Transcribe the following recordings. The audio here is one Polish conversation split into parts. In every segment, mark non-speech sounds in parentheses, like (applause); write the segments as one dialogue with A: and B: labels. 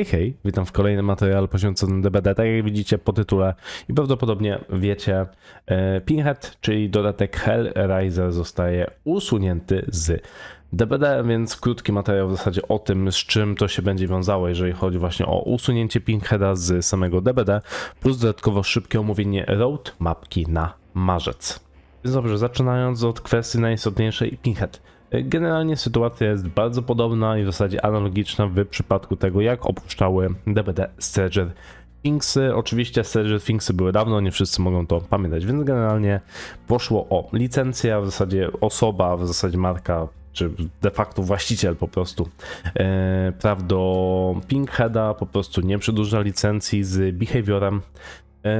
A: Hej, hej, witam w kolejnym materiale poświęconym DBD. Tak jak widzicie po tytule i prawdopodobnie wiecie, e, Pinhead, czyli dodatek Hellraiser zostaje usunięty z DBD, więc krótki materiał w zasadzie o tym, z czym to się będzie wiązało, jeżeli chodzi właśnie o usunięcie Pinheada z samego DBD, plus dodatkowo szybkie omówienie road mapki na marzec. Więc dobrze, zaczynając od kwestii najistotniejszej, Pinhead. Generalnie sytuacja jest bardzo podobna i w zasadzie analogiczna w przypadku tego, jak opuszczały DBD Stranger Thingsy. Oczywiście Stranger Thingsy były dawno, nie wszyscy mogą to pamiętać, więc generalnie poszło o licencję, a w zasadzie osoba, w zasadzie marka czy de facto właściciel po prostu e, praw do Pinkheada po prostu nie przedłuża licencji z behaviorem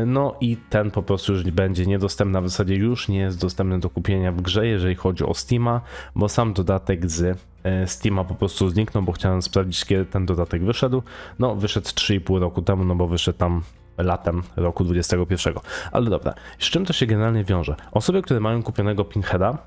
A: No i ten po prostu już będzie niedostępny, w zasadzie już nie jest dostępny do kupienia w grze, jeżeli chodzi o Steama, bo sam dodatek z e, Steama po prostu zniknął, bo chciałem sprawdzić, kiedy ten dodatek wyszedł. No, wyszedł 3,5 roku temu, no bo wyszedł tam latem roku 2021. Ale dobra, z czym to się generalnie wiąże? Osoby, które mają kupionego Pinheada,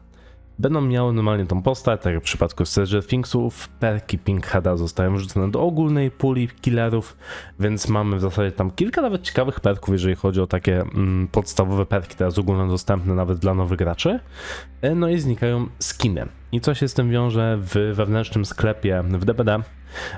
A: będą miały normalnie tą postać, tak jak w przypadku Stranger Thingsów, perki Pinkheada zostają wrzucone do ogólnej puli killerów, więc mamy w zasadzie tam kilka nawet ciekawych perków, jeżeli chodzi o takie mm, podstawowe perki, teraz ogólnodostępne nawet dla nowych graczy. E, No i znikają skiny. I co się z tym wiąże w wewnętrznym sklepie w DBD?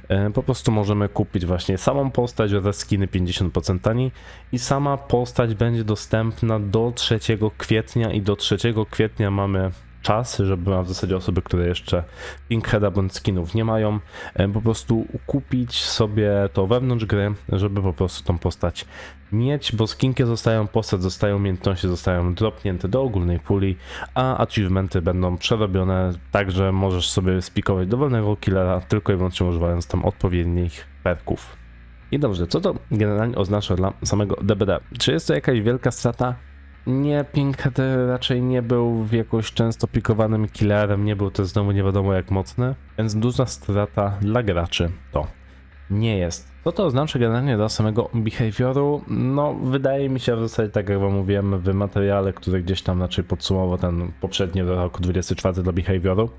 A: E, Po prostu możemy kupić właśnie samą postać oraz skiny 50% taniej i sama postać będzie dostępna do 3 kwietnia i do 3 kwietnia mamy czas, żeby w zasadzie osoby, które jeszcze Pinkheada bądź skinów nie mają, e, po prostu kupić sobie to wewnątrz gry, żeby po prostu tą postać mieć, bo skinki zostają, postać zostają, umiejętności zostają dropnięte do ogólnej puli, a achievementy będą przerobione tak, że możesz sobie spikować dowolnego killera, tylko i wyłącznie używając tam odpowiednich perków. I dobrze, co to generalnie oznacza dla samego DBD? Czy jest to jakaś wielka strata? Nie, Pinkhead raczej nie był jakoś często pikowanym killerem, nie był to znowu nie wiadomo jak mocny, więc duża strata dla graczy to nie jest. Co to oznacza generalnie dla samego behavioru? No, wydaje mi się w zasadzie, tak jak wam mówiłem w materiale, który gdzieś tam raczej podsumował ten poprzedni do roku 24 dla behavioru,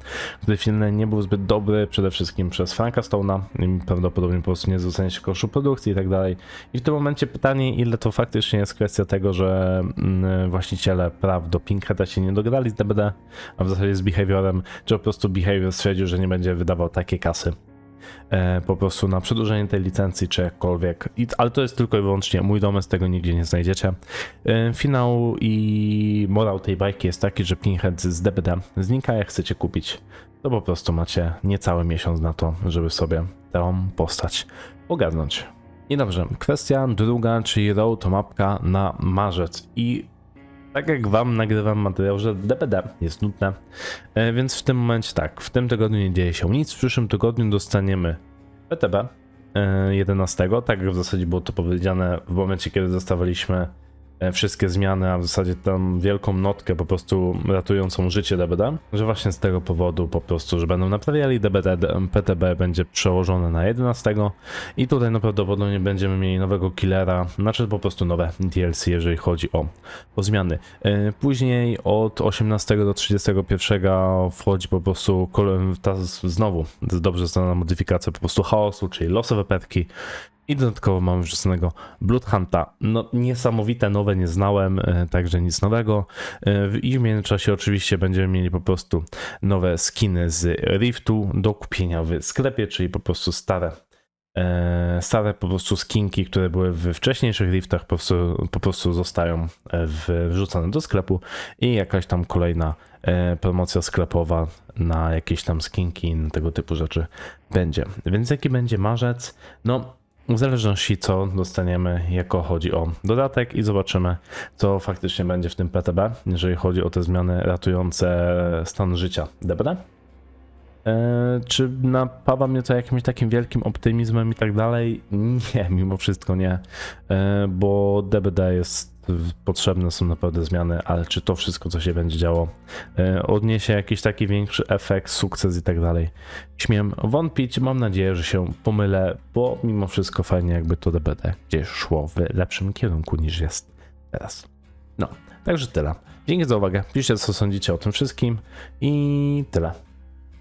A: który finalnie nie był zbyt dobry, przede wszystkim przez Franka Stone'a, prawdopodobnie po prostu nie zwrócenie się koszu produkcji i tak dalej. I w tym momencie pytanie, ile to faktycznie jest kwestia tego, że mm, właściciele praw do Pinkheada się nie dogadali z DBD, a w zasadzie z behaviorem, czy po prostu behavior stwierdził, że nie będzie wydawał takiej kasy po prostu na przedłużenie tej licencji, czy jakkolwiek. Ale to jest tylko i wyłącznie mój domysł, tego nigdzie nie znajdziecie. E, finał i morał tej bajki jest taki, że Pinhead z DBD znika, jak chcecie kupić, to po prostu macie niecały miesiąc na to, żeby sobie tę postać ogarnąć. I dobrze, kwestia druga, czyli road to mapka na marzec i tak jak wam nagrywam materiał, że DPD jest nudne, e, więc w tym momencie tak, w tym tygodniu nie dzieje się nic, w przyszłym tygodniu dostaniemy PTB e, 11, tak jak w zasadzie było to powiedziane w momencie, kiedy dostawaliśmy e, wszystkie zmiany, a w zasadzie tam wielką notkę po prostu ratującą życie DBD, że właśnie z tego powodu po prostu, że będą naprawiali DBD, PTB będzie przełożone na 11 i tutaj no prawdopodobnie będziemy mieli nowego killera, znaczy po prostu nowe DLC, jeżeli chodzi o, o zmiany. E, Później od 18 do 31 wchodzi po prostu ta znowu dobrze znana modyfikacja po prostu chaosu, czyli losowe petki, i dodatkowo mamy wrzuconego Bloodhunta. No niesamowite, nowe nie znałem, e, także nic nowego. E, I w międzyczasie oczywiście będziemy mieli po prostu nowe skiny z Riftu do kupienia w sklepie, czyli po prostu stare e, stare po prostu skinki, które były w wcześniejszych Riftach po prostu, po prostu zostają e, w- wrzucone do sklepu i jakaś tam kolejna promocja sklepowa na jakieś tam skinki i tego typu rzeczy będzie. Więc jaki będzie marzec? No w zależności co dostaniemy, jako chodzi o dodatek i zobaczymy, co faktycznie będzie w tym PTB, jeżeli chodzi o te zmiany ratujące stan życia DBD. E, czy napawa mnie to jakimś takim wielkim optymizmem i tak dalej? Nie, (laughs) mimo wszystko nie, e, bo DBD jest potrzebne są naprawdę zmiany, ale czy to wszystko, co się będzie działo, e, odniesie jakiś taki większy efekt, sukces i tak dalej? Śmiem wątpić, mam nadzieję, że się pomylę, bo mimo wszystko fajnie jakby to DBD gdzieś szło w lepszym kierunku niż jest teraz. No, także tyle. Dzięki za uwagę. Piszcie, co sądzicie o tym wszystkim i tyle.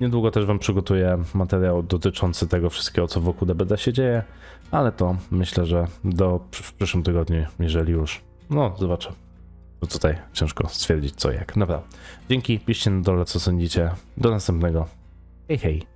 A: Niedługo też Wam przygotuję materiał dotyczący tego wszystkiego, co wokół DBD się dzieje, ale to myślę, że do, w przyszłym tygodniu, jeżeli już. No, zobaczę. Bo tutaj ciężko stwierdzić co jak. Dobra. Dzięki, piszcie na dole, co sądzicie. Do następnego. Hej, hej.